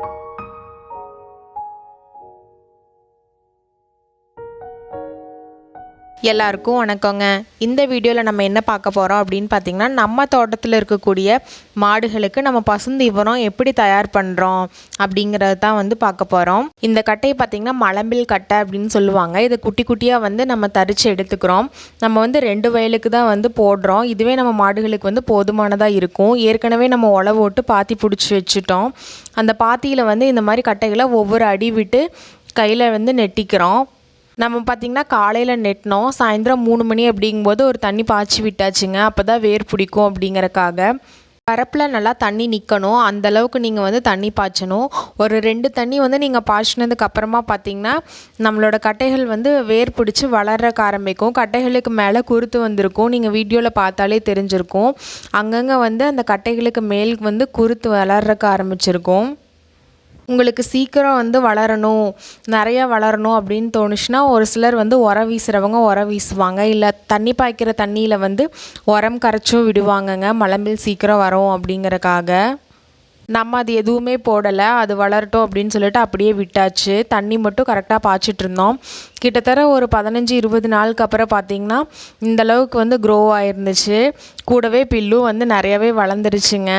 you எல்லாருக்கும் வணக்கங்க. இந்த வீடியோவில் நம்ம என்ன பார்க்க போகிறோம் அப்படின்னு பார்த்தீங்கன்னா நம்ம தோட்டத்தில் இருக்கக்கூடிய மாடுகளுக்கு நம்ம பசுந்தீவனம் எப்படி தயார் பண்ணுறோம் அப்படிங்கிறது தான் வந்து பார்க்க போகிறோம் இந்த கட்டையை பார்த்திங்கன்னா மலம்பில் கட்டை அப்படின்னு சொல்லுவாங்க. இதை குட்டி குட்டியாக வந்து நம்ம தரித்து எடுத்துக்கிறோம். நம்ம வந்து ரெண்டு வயலுக்கு தான் வந்து போடுறோம். இதுவே நம்ம மாடுகளுக்கு வந்து போதுமானதாக இருக்கும். ஏற்கனவே நம்ம உழவு பாத்தி பிடிச்சி வச்சுட்டோம். அந்த பாத்தியில் வந்து இந்த மாதிரி கட்டைகளை ஒவ்வொரு அடி விட்டு கையில் வந்து நெட்டிக்கிறோம். நம்ம பார்த்திங்கன்னா காலையில் நெட்டினோம் சாயந்தரம் மூணு மணி அப்படிங்கும்போது ஒரு தண்ணி பாய்ச்சி விட்டாச்சுங்க. அப்போ தான் வேர் பிடிக்கும் அப்படிங்கிறக்காக. பரப்பில் நல்லா தண்ணி நிற்கணும் அந்தளவுக்கு நீங்கள் வந்து தண்ணி பாய்ச்சணும். ஒரு ரெண்டு தண்ணி வந்து நீங்கள் பாய்ச்சினதுக்கு அப்புறமா பார்த்தீங்கன்னா நம்மளோட கட்டைகள் வந்து வேர் பிடிச்சி வளர்றக்க ஆரம்பிக்கும். கட்டைகளுக்கு மேலே குருத்து வந்திருக்கும். நீங்கள் வீடியோவில் பார்த்தாலே தெரிஞ்சிருக்கும். அங்கங்கே வந்து அந்த கட்டைகளுக்கு மேல் வந்து குருத்து வளர்றக்க ஆரம்பிச்சிருக்கும். உங்களுக்கு சீக்கிரம் வந்து வளரணும் நிறையா வளரணும் அப்படின்னு தோணுச்சுன்னா ஒரு சிலர் வந்து உரம் வீசுகிறவங்க உரம் வீசுவாங்க. இல்லை தண்ணி பாய்க்கிற தண்ணியில் வந்து உரம் கரைச்சும் விடுவாங்கங்க. மலம்பில் சீக்கிரம் வரும் அப்படிங்கிறக்காக. நம்ம அது எதுவுமே போடலை. அது வளரட்டும் அப்படின்னு சொல்லிட்டு அப்படியே விட்டாச்சு. தண்ணி மட்டும் கரெக்டாக பாய்ச்சிட்டு இருந்தோம். கிட்டத்தட்ட ஒரு பதினஞ்சு இருபது நாளுக்கு அப்புறம் பார்த்தீங்கன்னா இந்த அளவுக்கு வந்து க்ரோ ஆயிருந்துச்சு. கூடவே பில்லும் வந்து நிறையவே வளர்ந்துருச்சுங்க.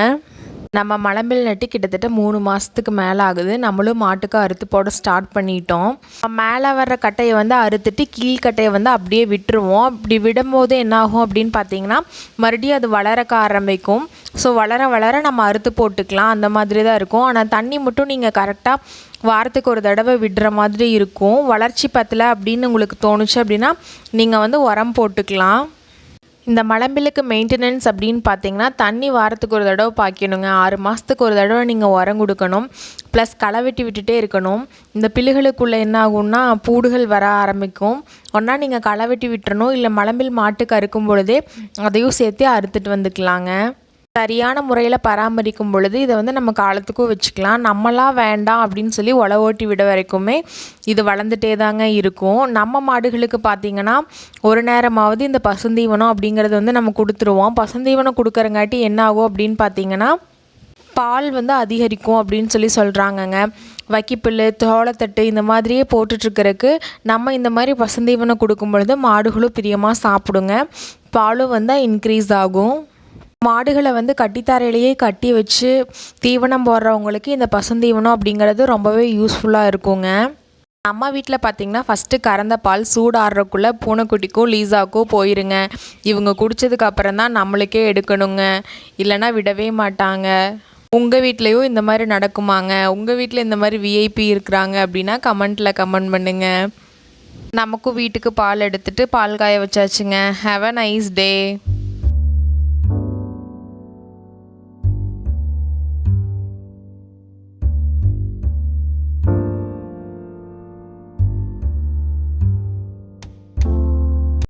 நம்ம மலம்பில் நட்டு கிட்டத்தட்ட மூணு மாதத்துக்கு மேலே ஆகுது. நம்மளும் மாட்டுக்கு அறுத்து போட ஸ்டார்ட் பண்ணிட்டோம். மேலே வர்ற கட்டையை வந்து அறுத்துட்டு கீழ்கட்டையை வந்து அப்படியே விட்டுருவோம். அப்படி விடும்போது என்ன ஆகும் அப்படின்னு பார்த்தீங்கன்னா மறுபடியும் அது வளரக்க ஆரம்பிக்கும். ஸோ வளர வளர நம்ம அறுத்து போட்டுக்கலாம். அந்த மாதிரி தான் இருக்கும். ஆனால் தண்ணி மட்டும் நீங்கள் கரெக்டாக வாரத்துக்கு ஒரு தடவை விடுற மாதிரி இருக்கும். வளர்ச்சி பத்தலை அப்படின்னு உங்களுக்கு தோணுச்சு அப்படின்னா நீங்கள் வந்து உரம் போட்டுக்கலாம். இந்த மலம்பிலுக்கு மெயின்டெனன்ஸ் அப்படின்னு பார்த்தீங்கன்னா தண்ணி வாரத்துக்கு ஒரு தடவை பாய்க்கணுங்க ஆறு மாதத்துக்கு ஒரு தடவை நீங்கள் உரம் கொடுக்கணும். ப்ளஸ் களை வெட்டி விட்டுட்டே இருக்கணும். இந்த பில்லுகளுக்குள்ளே என்ன ஆகும்னா பூடுகள் வர ஆரம்பிக்கும். ஒன்றா நீங்கள் களை வெட்டி விட்டுறணும். இல்லை மலம்பில் மாட்டுக்கு அறுக்கும் பொழுதே அதையும் சேர்த்து அறுத்துட்டு வந்துக்கலாங்க. சரியான முறையில் பராமரிக்கும் பொழுது இதை வந்து நம்ம காலத்துக்கும் வச்சுக்கலாம். நம்மளாம் வேண்டாம் அப்படின்னு சொல்லி உழ ஓட்டி விட வரைக்குமே இது வளர்ந்துட்டே தாங்க இருக்கும். நம்ம மாடுகளுக்கு பார்த்திங்கன்னா ஒரு நேரமாவது இந்த பசுந்தீவனம் அப்படிங்கிறது வந்து நம்ம கொடுத்துருவோம். பசுந்தீவனம் கொடுக்குறங்காட்டி என்ன ஆகும் அப்படின்னு பார்த்தீங்கன்னா பால் வந்து அதிகரிக்கும் அப்படின்னு சொல்லி சொல்கிறாங்கங்க வைக்கிப்புல் தோளத்தட்டு இந்த மாதிரியே போட்டுட்ருக்கிறதுக்கு நம்ம இந்த மாதிரி பசுந்தீவனம் கொடுக்கும் பொழுது மாடுகளும் பிரியமாக சாப்பிடுங்க. பாலும் வந்து இன்க்ரீஸ் ஆகும். மாடுகளை வந்து கட்டித்தரையிலேயே கட்டி வச்சு தீவனம் போடுறவங்களுக்கு இந்த பசுந்தீவனம் அப்படிங்கிறது ரொம்பவே யூஸ்ஃபுல்லாக இருக்குங்க. நம்ம வீட்டில் பார்த்தீங்கன்னா ஃபஸ்ட்டு கறந்த பால் சூடாடுறக்குள்ளே பூனைக்குட்டிக்கும் லீசாவுக்கும் போயிருங்க. இவங்க குடித்ததுக்கு அப்புறம் தான் நம்மளுக்கே எடுக்கணுங்க. இல்லைன்னா விடவே மாட்டாங்க. உங்கள் வீட்லேயும் இந்த மாதிரி நடக்குமாங்க? உங்கள் வீட்டில் இந்த மாதிரி விஐபி இருக்கிறாங்க அப்படின்னா கமெண்ட்டில் கமெண்ட் பண்ணுங்கள் நமக்கும் வீட்டுக்கு பால் எடுத்துகிட்டு பால் காய வச்சாச்சுங்க. Have a nice day